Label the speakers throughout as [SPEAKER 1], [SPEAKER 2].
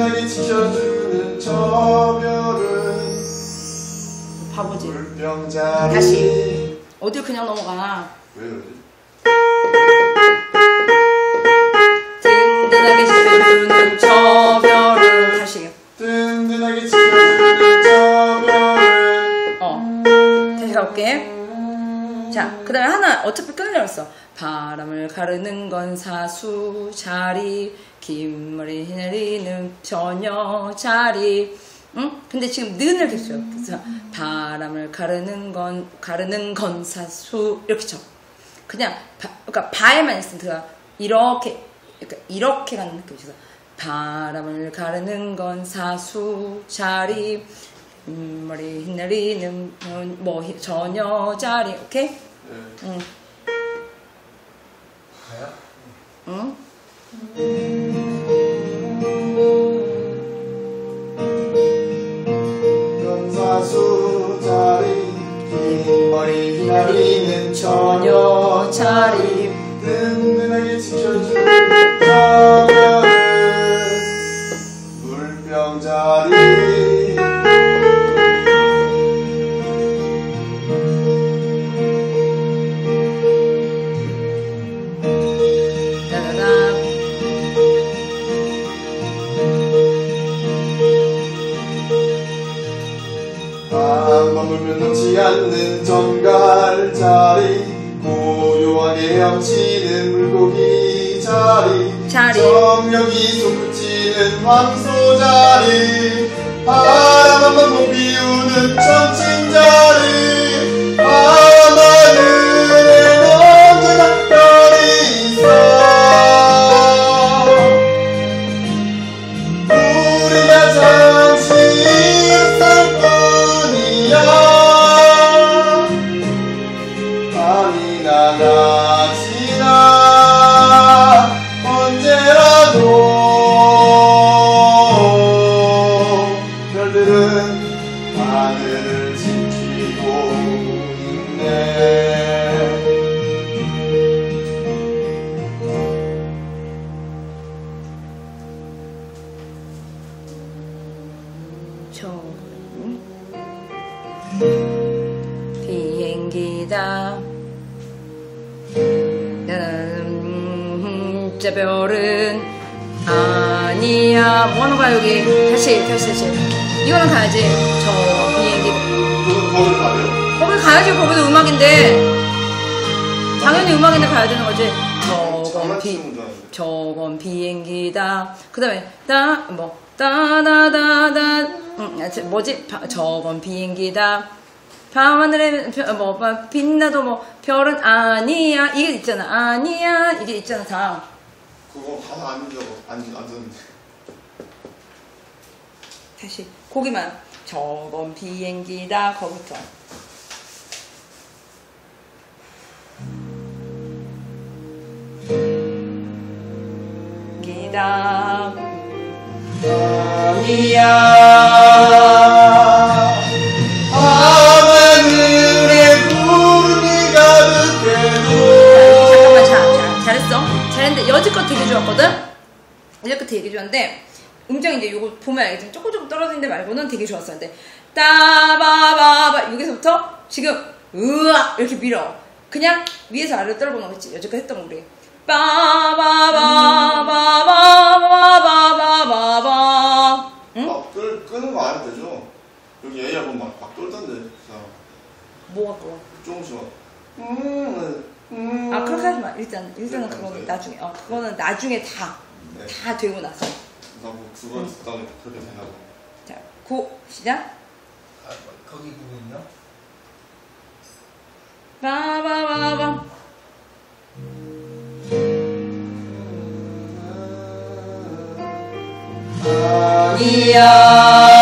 [SPEAKER 1] 든든하게 지켜주는 저 별은
[SPEAKER 2] 바보지.
[SPEAKER 1] 물병자리
[SPEAKER 2] 다시. 어딜 그냥 넘어가.
[SPEAKER 1] 왜 그러지?
[SPEAKER 2] 든든하게 지켜주는 저 별을 다시.
[SPEAKER 1] 든든하게 지켜주는 저 별은
[SPEAKER 2] 어. 다시 가볼게. 자, 그 다음에 하나, 어차피 했어. 바람을 가르는 건 사수 자리, 긴 머리 내리는 처녀 자리. 응? 근데 지금 는을 계속 쳐. 그래서 바람을 가르는 건, 가르는 건 사수. 이렇게 쳐. 그냥, 바, 그러니까 바에만 있으면. 이렇게, 그러니까 이렇게 가는 느낌이죠. 바람을 가르는 건 사수 자리, 음, 머리 휘날리는 어, 뭐 히- 저녁 자리 오케이?
[SPEAKER 1] 네.
[SPEAKER 2] 응.
[SPEAKER 1] 가요?
[SPEAKER 2] 응?
[SPEAKER 1] 건사수 자리 긴 머리
[SPEAKER 2] 저녁
[SPEAKER 1] 처녀
[SPEAKER 2] 자리
[SPEAKER 1] 헤엄치는 물고기 자리
[SPEAKER 2] 자리.
[SPEAKER 1] 정력이 솟구치는 황소 자리
[SPEAKER 2] 저 응? 비행기다. 음, 저 별은 아니야. 뭐 하는 거야 여기? 다시 다시 다시. 이거는 가야지. 저 비행기.
[SPEAKER 1] 그, 거기 가요?
[SPEAKER 2] 거기 가야지. 거기도 음악인데. 당연히 음악인데 가야 되는 거지. 저건 비 저건 비행기다. 그 다음에, 따, 뭐, 따다다다, 음, 아, 저, 뭐지? 바- 저건 비행기다. 밤하늘에, 별- 뭐, 뭐, 빛나도 뭐, 별은 아니야. 이게 있잖아. 아니야. 이게 있잖아, 다.
[SPEAKER 1] 그거 안 들어 안, 안 듣는데
[SPEAKER 2] 다시. 거기만. 저건 비행기다. 거기부터. 기다.
[SPEAKER 1] 아니야 하늘에 구름이 가득해도
[SPEAKER 2] 잠깐만 자, 자, 잘했어. 잘했는데 여지껏 되게 좋았거든? 여지껏 되게 좋았는데 음정이 이제 요거 보면 알겠지만 조금 조금 떨어지는데 말고는 되게 좋았었는데 따바바바 여기서부터 지금 으악! 이렇게 밀어. 그냥 위에서 아래로 떨어보는 거지. 여지껏 했던 거 우리 빠바바바바바바바바바 응?
[SPEAKER 1] 막 끌, 끄는 거 안 해도 되죠? 여기 A야 보면 막, 막 사람
[SPEAKER 2] 뭐가 그거
[SPEAKER 1] 조금씩 막 음, 음.
[SPEAKER 2] 아 그렇게 하지 마 일단 일단은
[SPEAKER 1] 네,
[SPEAKER 2] 그거는
[SPEAKER 1] 네.
[SPEAKER 2] 나중에 어 그거는 나중에 다다
[SPEAKER 1] 네.
[SPEAKER 2] 되고 나서
[SPEAKER 1] 나뭐 그걸 듣다가 그렇게 되나 봐
[SPEAKER 2] 자, 고 시작.
[SPEAKER 3] 아, 거기 부분요?
[SPEAKER 2] 바바바바.
[SPEAKER 1] 아
[SPEAKER 2] Maria.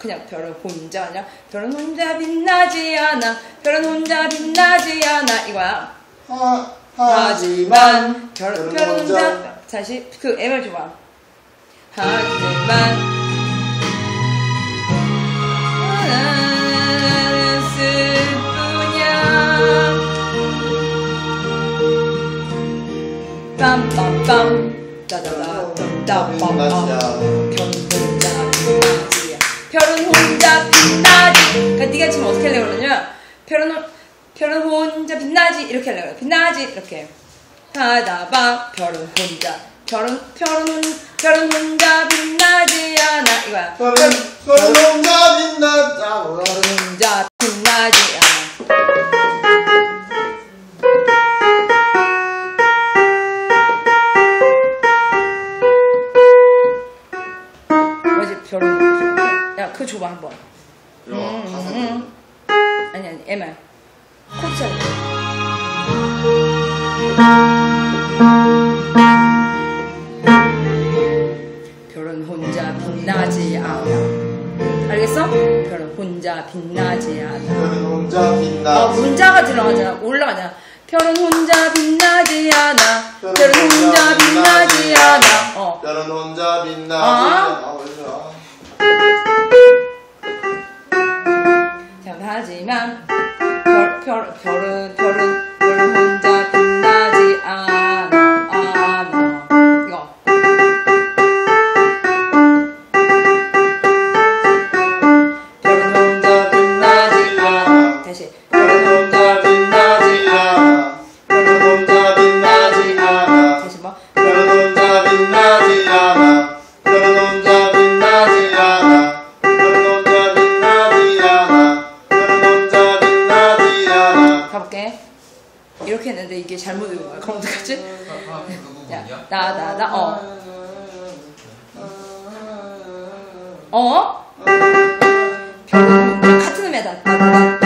[SPEAKER 2] 그냥 별은 혼자 아니라 별은 혼자 빛나지 않아. 별은 혼자 빛나지 않아. 이거야.
[SPEAKER 1] 하,
[SPEAKER 2] 하지만 별,
[SPEAKER 1] 별은
[SPEAKER 2] 별은 혼자
[SPEAKER 1] 혼자
[SPEAKER 2] 다시 그 M을 줘봐. 하지만 빰빰빰. 따다다 빰빰빰 별은 혼자 빛나지. 그러니까 네가 지금 어떻게 하려고 그러냐 별은 혼- 별은 혼자 빛나지. 이렇게 하려고 그래 빛나지. 이렇게. 하다봐. 별은 혼자. 별은 별은 혼 별은 혼자 빛나지 않아. 이거야.
[SPEAKER 1] 별은 별은 혼자 빛나자 뭐라
[SPEAKER 2] 별은 혼자 빛나지 한번.
[SPEAKER 1] 이거
[SPEAKER 2] 음,
[SPEAKER 1] 가사
[SPEAKER 2] 음. 아니 아니 MR 코드 잘 별은 혼자 빛나지 않아. 알겠어? 별은 혼자 빛나지 않아.
[SPEAKER 1] 별은 혼자
[SPEAKER 2] 어,
[SPEAKER 1] 빛나
[SPEAKER 2] 문자가 들어가잖아. 올라가잖아. 별은 혼자 빛나지 않아. 별은 혼자 빛나지 않아. 어.
[SPEAKER 1] 별은 혼자 빛나지
[SPEAKER 2] 아.
[SPEAKER 1] 아
[SPEAKER 2] 하지만 별, 별, 별은 별은 별은 어? 혼자 같은 다다다다다다다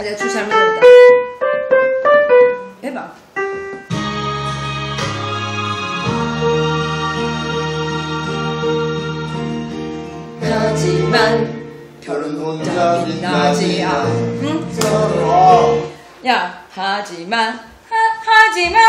[SPEAKER 1] 아,
[SPEAKER 2] 내가 줄 잘못했다. 해봐. 하지만
[SPEAKER 1] 별은 혼자 빛나지 않아
[SPEAKER 2] 응?
[SPEAKER 1] 서로
[SPEAKER 2] 야, 하지만 하, 하지만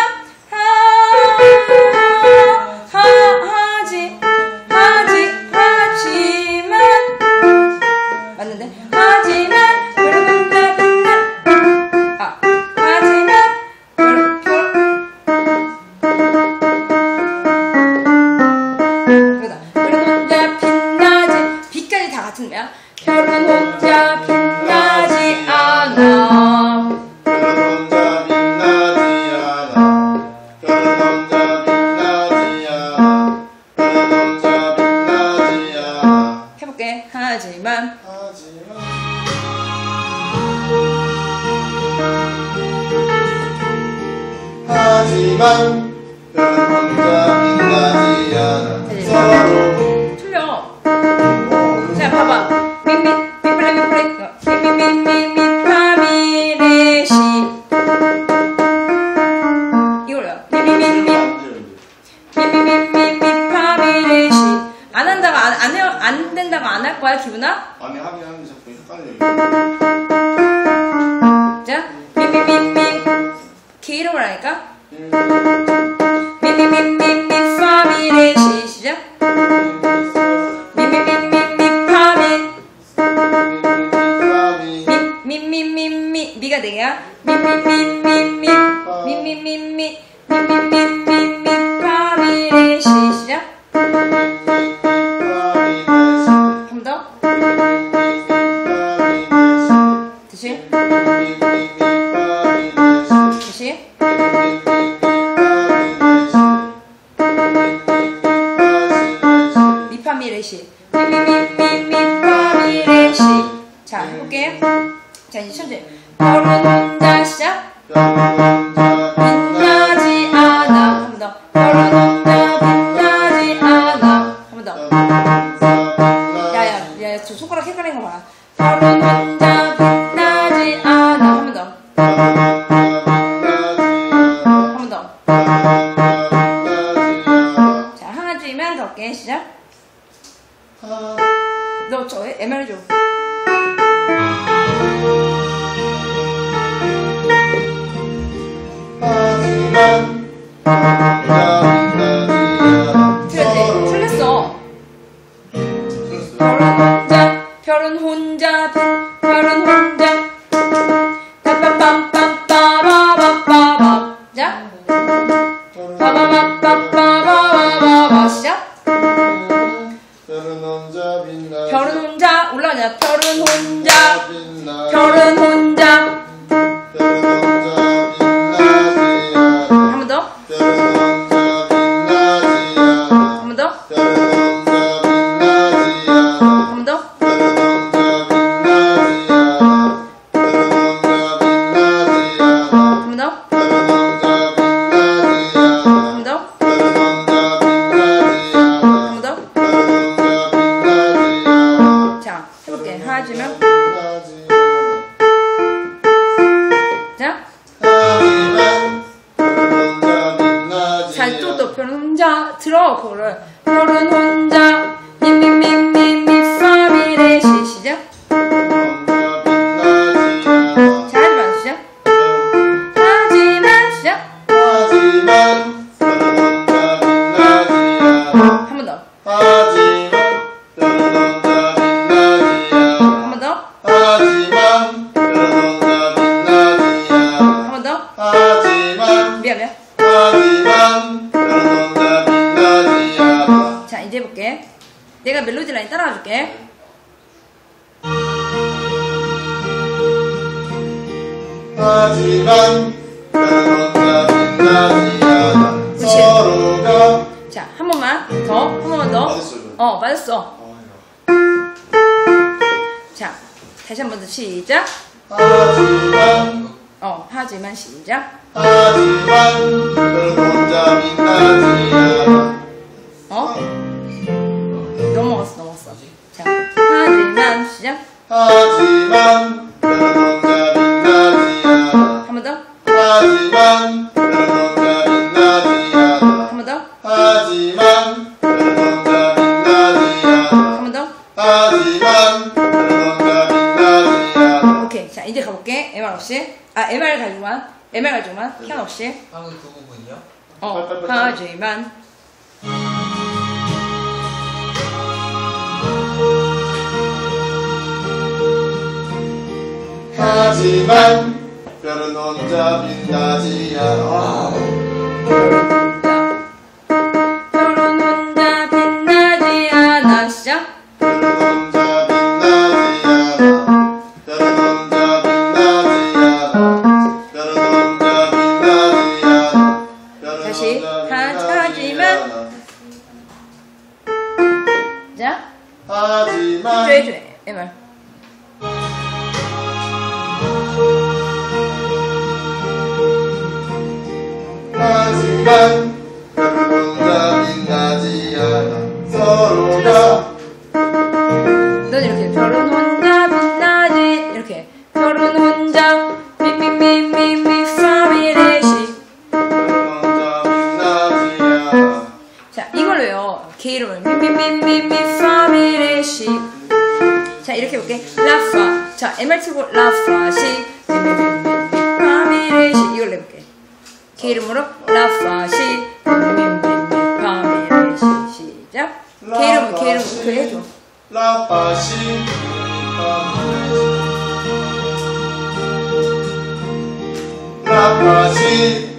[SPEAKER 2] 자, 해볼게.
[SPEAKER 1] 자,
[SPEAKER 2] 이제 천천히. 걸어다 시작. 걸어다 혼자 하지만
[SPEAKER 1] 서로가
[SPEAKER 2] 자, 한 번만 더, 한 번만 더.
[SPEAKER 1] 어,
[SPEAKER 2] 빠졌어. 어, 자, 다시 한 번 더 시작.
[SPEAKER 1] 하지만
[SPEAKER 2] 어, 하지만 시작.
[SPEAKER 1] 하지만 혼자 빛나지 않아
[SPEAKER 2] 어? 넘어갔어, 넘어갔어. 자, 하지만 시작.
[SPEAKER 1] 하지
[SPEAKER 2] 희한 없이.
[SPEAKER 3] 방금 그 부분이요?
[SPEAKER 2] 어, 하지만.
[SPEAKER 1] 하지만 별은 혼자 빛나지 않아.
[SPEAKER 2] 아, 네. MR 치고 라파시 파미레시 이걸 내볼게. 제 이름으로 라파시 파미레시 시작. 개 이름 개 이름 그 해줘.
[SPEAKER 1] 라파시 라파시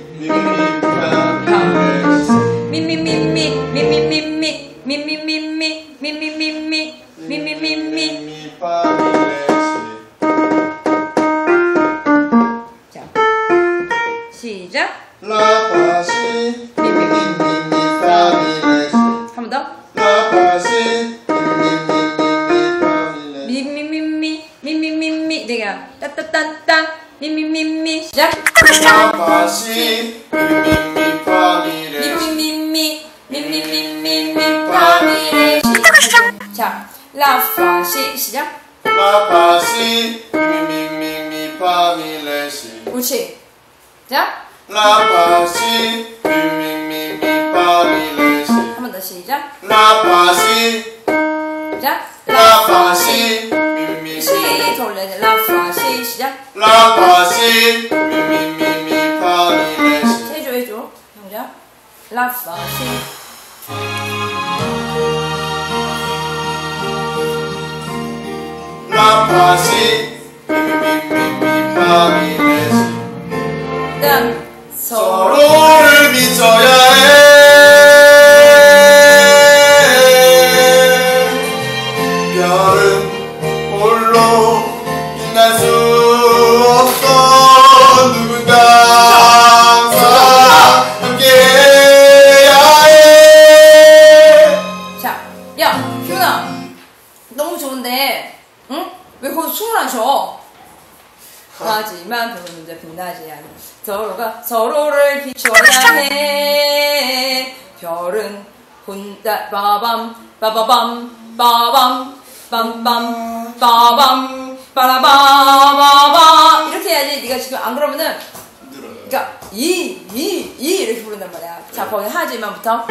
[SPEAKER 1] 미미미
[SPEAKER 2] 미미미 미미미 미미미 미미미 미미미 라파시
[SPEAKER 1] 미미미미미파미레시
[SPEAKER 2] 한 번 더.
[SPEAKER 1] 라파시 미미미미미파미레시 미미미미 미미미미 내가 따따따따 미미미미
[SPEAKER 2] 시작.
[SPEAKER 1] 라파시 미미미파미레시
[SPEAKER 2] 미미미미 미미미미미파미레시 자 라파시 시작.
[SPEAKER 1] 라파시 미미미미파미레시
[SPEAKER 2] 옳지. 자.
[SPEAKER 1] 라파시 미미미 미파미레시
[SPEAKER 2] 한 번 더 시작.
[SPEAKER 1] 라파시
[SPEAKER 2] 자,
[SPEAKER 1] 라파시 미미미
[SPEAKER 2] 시 돌려야 라파시 시작.
[SPEAKER 1] 라파시 미미미 미파미레시
[SPEAKER 2] 해줘 해줘. 형자. 라파시.
[SPEAKER 1] 라파시 미미미 미파미레시
[SPEAKER 2] 그다음 서.
[SPEAKER 1] 서로를 믿어야 해
[SPEAKER 2] 서로가 서로를 비춰야 해. 별은 혼자 빠밤 빠바밤 빠밤 빰빰 빠밤 빠라바바바 이렇게 해야지. 네가 지금 안 그러면은 그러니까 이, 이, 이 이렇게 부른단 말이야. 자, 거기 하지만부터